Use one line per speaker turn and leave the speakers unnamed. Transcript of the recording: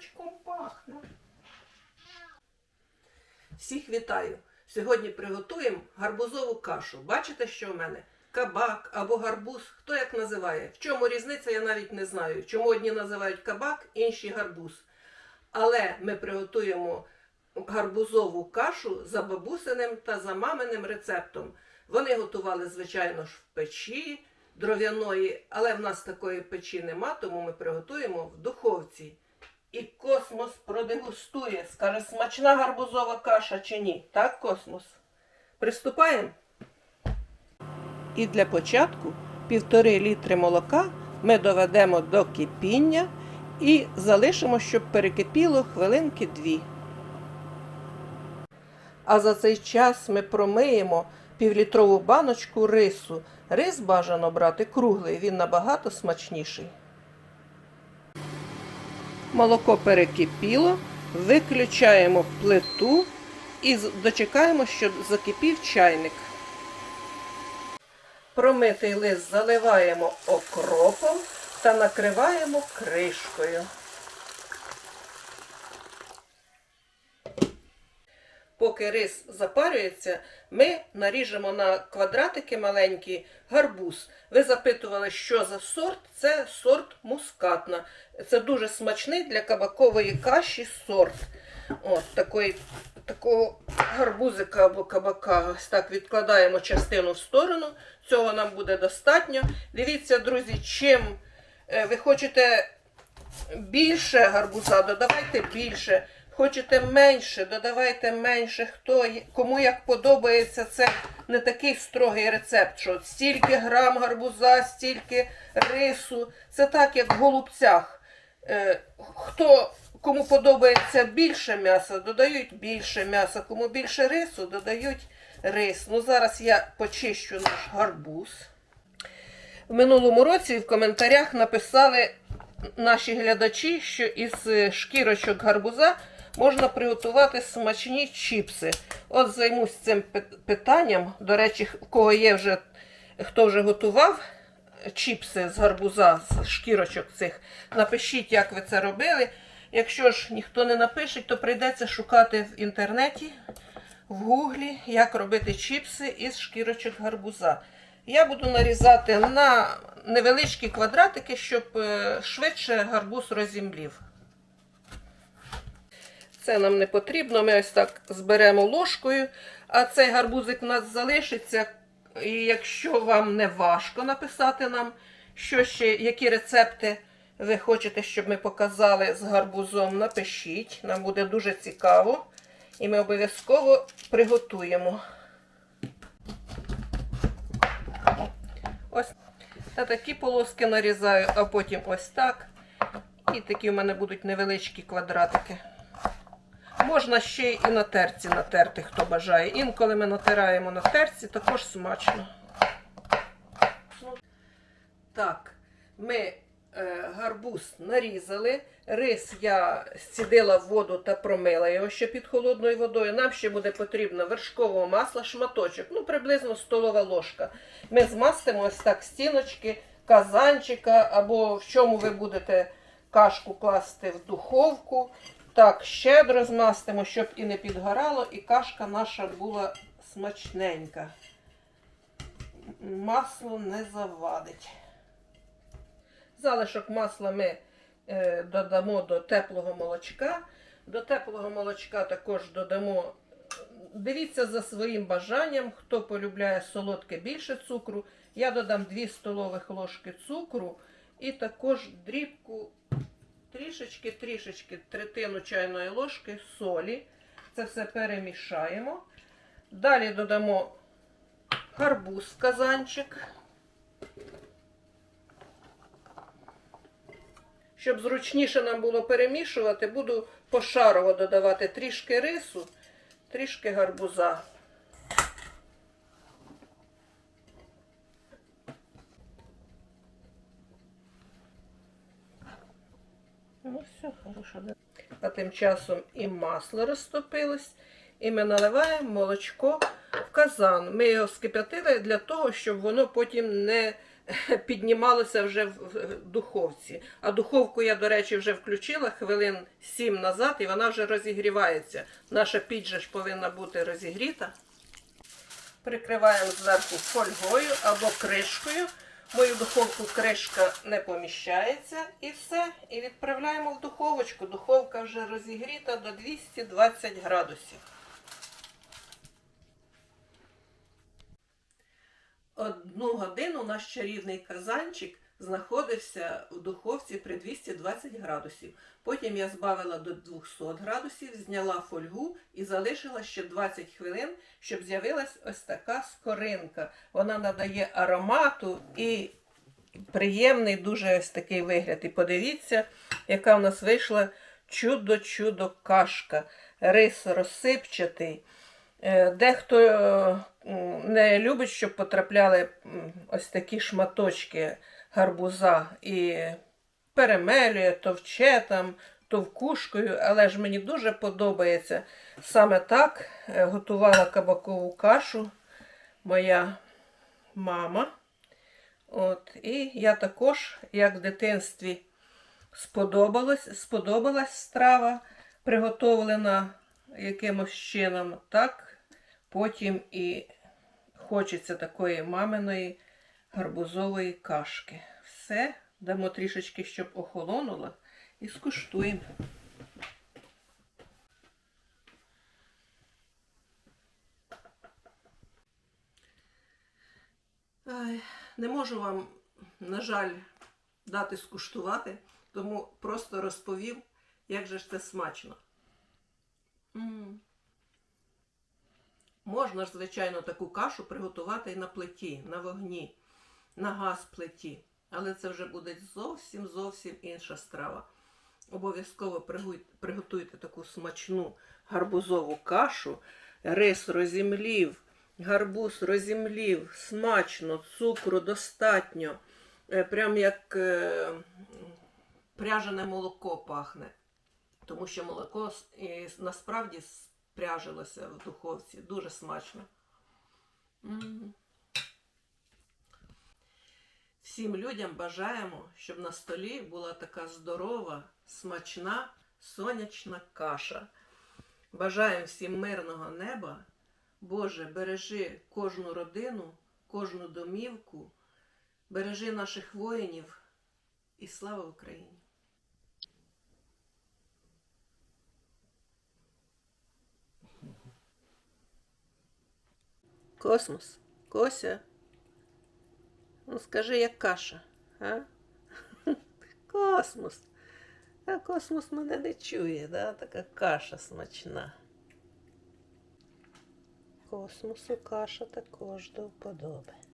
молочком пахне. Всіх вітаю! Сьогодні приготуємо гарбузову кашу. Бачите, що в мене? Кабак або гарбуз, хто як називає. В чому різниця, я навіть не знаю. Чому одні називають кабак, інші гарбуз. Але ми приготуємо гарбузову кашу за бабусиним та за маминим рецептом. Вони готували, звичайно ж, в печі дров'яної, але в нас такої печі нема, тому ми приготуємо в духовці. І космос продегустує, скаже, смачна гарбузова каша чи ні. Так, космос? Приступаємо. І для початку півтори літри молока ми доведемо до кипіння і залишимо, щоб перекипіло хвилинки дві. А за цей час ми промиємо півлітрову баночку рису. Рис бажано брати круглий, він набагато смачніший. Молоко перекипіло, виключаємо плиту і дочекаємо, щоб закипів чайник. Промитий лист заливаємо окропом та накриваємо кришкою. Поки рис запарюється, ми наріжемо на квадратики маленькі гарбуз. Ви запитували, що за сорт? Це сорт мускатна. Це дуже смачний для кабакової каші сорт. От такої, такого гарбузика або кабака. Ось так відкладаємо частину в сторону. Цього нам буде достатньо. Дивіться, друзі, чим е, ви хочете більше гарбуза, додавайте більше. Хочете менше, додавайте менше. Хто, кому як подобається, це не такий строгий рецепт, що стільки грам гарбуза, стільки рису. Це так, як в голубцях. Е, хто, кому подобається більше м'яса, додають більше м'яса, кому більше рису, додають рис. Ну, зараз я почищу наш гарбуз. В минулому році в коментарях написали наші глядачі, що із е, шкірочок гарбуза можна приготувати смачні чіпси. От займусь цим питанням. До речі, в кого є вже, хто вже готував чіпси з гарбуза, з шкірочок цих, напишіть, як ви це робили. Якщо ж ніхто не напише, то прийдеться шукати в інтернеті, в гуглі, як робити чіпси із шкірочок гарбуза. Я буду нарізати на невеличкі квадратики, щоб е, швидше гарбуз розімлів. Це нам не потрібно. Ми ось так зберемо ложкою, а цей гарбузик у нас залишиться. І якщо вам не важко написати нам, що ще, які рецепти ви хочете, щоб ми показали з гарбузом, напишіть. Нам буде дуже цікаво. І ми обов'язково приготуємо. Ось та такі полоски нарізаю, а потім ось так. І такі в мене будуть невеличкі квадратики. Можна ще і на терці натерти, хто бажає. Інколи ми натираємо на терці, також смачно. Так, ми е, гарбуз нарізали. Рис я зцідила в воду та промила його ще під холодною водою. Нам ще буде потрібно вершкового масла, шматочок, ну приблизно столова ложка. Ми змастимо ось так стіночки, казанчика або в чому ви будете кашку класти в духовку. Так, щедро змастимо, щоб і не підгорало, і кашка наша була смачненька. Масло не завадить. Залишок масла ми е, додамо до теплого молочка. До теплого молочка також додамо, дивіться за своїм бажанням, хто полюбляє солодке більше цукру. Я додам 2 столових ложки цукру і також дрібку трішечки-трішечки третину чайної ложки солі. Це все перемішаємо. Далі додамо гарбуз в казанчик. Щоб зручніше нам було перемішувати, буду пошарово додавати трішки рису, трішки гарбуза. Ну все, хорошо. А тим часом і масло розтопилось, і ми наливаємо молочко в казан. Ми його скип'ятили для того, щоб воно потім не піднімалося вже в духовці. А духовку я, до речі, вже включила хвилин 7 назад, і вона вже розігрівається. Наша піч же ж повинна бути розігріта. Прикриваємо зверху фольгою або кришкою. Мою духовку кришка не поміщається і все. І відправляємо в духовочку. Духовка вже розігріта до 220 градусів. Одну годину наш чарівний казанчик знаходився в духовці при 220 градусів. Потім я збавила до 200 градусів, зняла фольгу і залишила ще 20 хвилин, щоб з'явилась ось така скоринка. Вона надає аромату і приємний дуже ось такий вигляд. І подивіться, яка в нас вийшла чудо-чудо кашка. Рис розсипчатий. Е, Дехто не любить, щоб потрапляли ось такі шматочки гарбуза і перемелює, товче там, товкушкою, але ж мені дуже подобається саме так е, готувала кабакову кашу моя мама. От, і я також, як в дитинстві, сподобалась, сподобалась страва, приготовлена якимось чином, так потім і хочеться такої маминої гарбузової кашки. Все, дамо трішечки, щоб охолонуло, і скуштуємо. Не можу вам, на жаль, дати скуштувати, тому просто розповім, як же ж це смачно. М. Можна ж, звичайно, таку кашу приготувати і на плиті, на вогні, на газ плиті. Але це вже буде зовсім зовсім інша страва. Обов'язково приготуйте таку смачну гарбузову кашу, рис розімлів, гарбуз розімлів, смачно, цукру достатньо. Е, Прям як е, пряжене молоко пахне. Тому що молоко насправді спряжилося в духовці. Дуже смачно. М. Всім людям бажаємо, щоб на столі була така здорова, смачна сонячна каша. Бажаємо всім мирного неба. Боже, бережи кожну родину, кожну домівку, бережи наших воїнів і слава Україні! Космос, Кося. Ну скажи, як каша, а? Космос. А космос мене не чує, да? така каша смачна. Космосу каша також до вподоби.